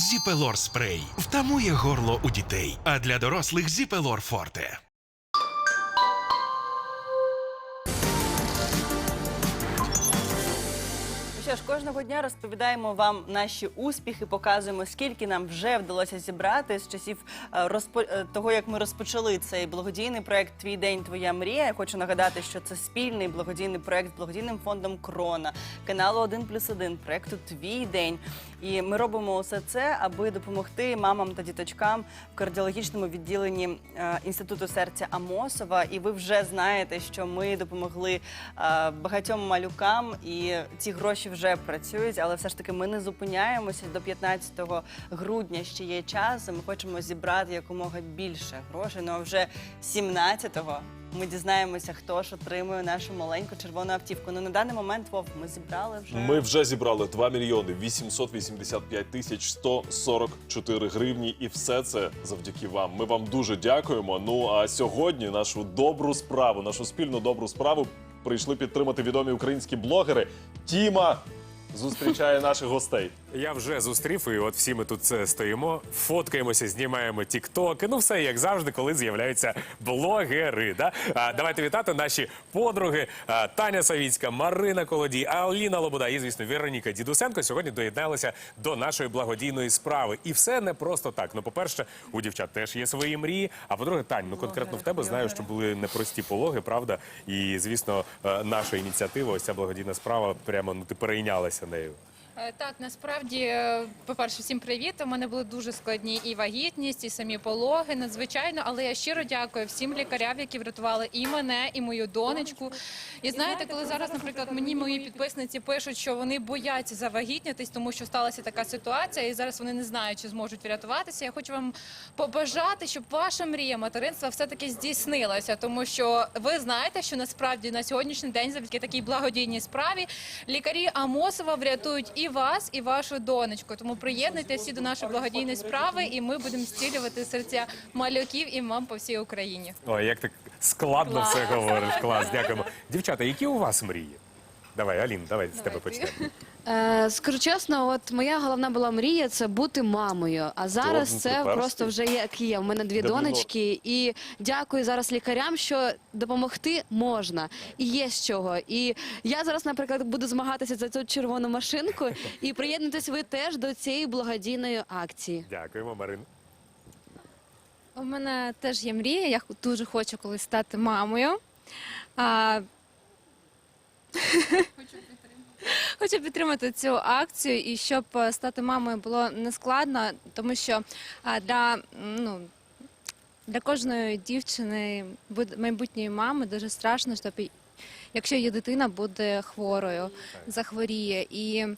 Зіпелор спрей втамує горло у дітей, а для дорослих Зіпелор Форте. Що ж, кожного дня розповідаємо вам наші успіхи, показуємо, скільки нам вже вдалося зібрати з часів е, розпо... е, того, як ми розпочали цей благодійний проект Твій день, твоя мрія. Я хочу нагадати, що це спільний благодійний проект з благодійним фондом Крона, каналу 1 плюс 1, проекту Твій день. І ми робимо усе це, аби допомогти мамам та діточкам в кардіологічному відділенні е, інституту серця Амосова. І ви вже знаєте, що ми допомогли багатьом малюкам, і ці гроші вже працюють, але все ж таки ми не зупиняємося до 15 грудня. Ще є час. Ми хочемо зібрати якомога більше грошей. Ну а вже 17-го ми дізнаємося, хто ж отримує нашу маленьку червону автівку. Ну на даний момент Вов, ми зібрали вже Ми вже зібрали 2 мільйони 885 тисяч 144 гривні, і все це завдяки вам. Ми вам дуже дякуємо. Ну а сьогодні нашу добру справу, нашу спільну добру справу прийшли підтримати відомі українські блогери. Тіма зустрічає наших гостей. Я вже зустрів, і от всі ми тут стоїмо, фоткаємося, знімаємо тіктоки. Ну, все як завжди, коли з'являються блогери. Да? А, давайте вітати наші подруги а, Таня Савіцька, Марина Колодій, Аліна Лобода і, звісно, Вероніка Дідусенко сьогодні доєдналися до нашої благодійної справи. І все не просто так. Ну, по-перше, у дівчат теж є свої мрії. А по-друге, Тань, ну конкретно в тебе знаю, що були непрості пологи, правда? І звісно, е, наша ініціатива, ось ця благодійна справа, прямо ну ти перейнялася нею. Е, Так, насправді, е, по-перше, всім привіт. У мене були дуже складні і вагітність, і самі пологи, надзвичайно. Але я щиро дякую всім лікарям, які врятували і мене, і мою донечку. І знаєте, коли зараз, наприклад, мені мої підписниці пишуть, що вони бояться завагітнятись, тому що сталася така ситуація, і зараз вони не знають, чи зможуть врятуватися. Я хочу вам побажати, щоб ваша мрія материнства все-таки здійснилася, тому що ви знаєте, що насправді на сьогоднішній день, завдяки такій благодійній справі, лікарі Амосова врятують і вас, і вашу донечку. Тому приєднуйтесь всі до нашої благодійної справи, і ми будемо зцілювати серця малюків і мам по всій Україні. Ой, як так складно Клас. все говориш. Клас, дякуємо. Дівчата, які у вас мрії? Давай, Алін, давай з тебе почнемо. Е, скажу чесно, от моя головна була мрія це бути мамою. А зараз ну, це прекрасно. просто вже як є. У мене дві Добрий донечки, і дякую зараз лікарям, що допомогти можна і є з чого. І я зараз, наприклад, буду змагатися за цю червону машинку, і приєднуйтесь ви теж до цієї благодійної акції. Дякуємо, Марин. У мене теж є мрія. Я дуже хочу колись стати мамою. А... Хочу підтримати цю акцію і щоб е, стати мамою було нескладно, тому що а, для, ну, для кожної дівчини, майбутньої мами, дуже страшно, щоб якщо її дитина буде хворою, захворіє. І е,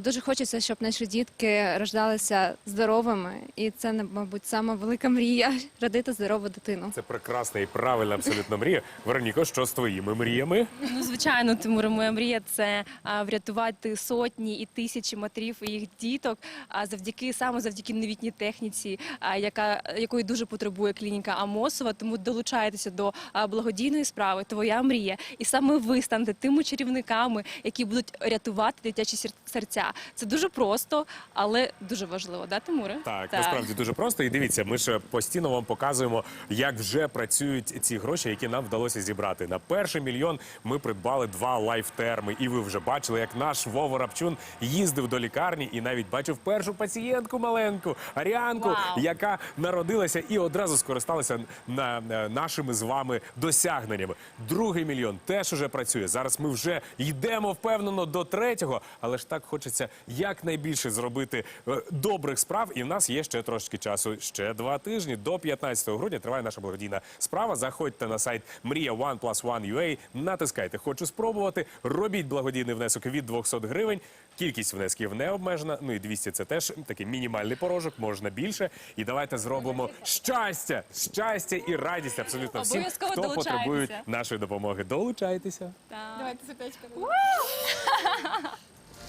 дуже хочеться, щоб наші дітки рождалися здоровими, і це, мабуть, сама велика мрія родити здорову дитину. Це прекрасна і правильна абсолютно мрія. Вероніко, що з твоїми мріями? Ну, звичайно, Тимуре, моя мрія це врятувати сотні і тисячі матерів і їх діток. А завдяки саме завдяки новітній техніці, яка якої дуже потребує клініка Амосова. Тому долучайтеся до благодійної справи. Твоя мрія, і саме ви станете тими чарівниками, які будуть рятувати дитячі сер- серця. Це дуже просто, але дуже важливо. Да, Тимуре? Так, насправді дуже просто. І дивіться, ми ж постійно вам показуємо, як вже працюють ці гроші, які нам вдалося зібрати. На перший мільйон ми придбали два лайфтерми. І ви вже бачили, як наш Вова Рапчун їздив до лікарні і навіть бачив першу пацієнтку маленьку Аріанку, Вау. яка народилася і одразу скористалася на, на нашими з вами досягненнями. Другий мільйон теж уже працює. Зараз ми вже йдемо впевнено до третього, але ж так хочеться якнайбільше зробити е, добрих справ. І в нас є ще трошки часу. Ще два тижні до 15 грудня триває наша благодійна справа. Заходьте на сайт Мрія One Plus One UA, натискайте Хочу спробувати. Робіть благодійний внесок від 200 гривень. Кількість внесків не обмежена. Ну і 200 – це теж такий мінімальний порожок, можна більше. І давайте зробимо щастя, щастя і радість абсолютно всім, хто потребує нашої допомоги. Долучайтеся. Давайте сердечко.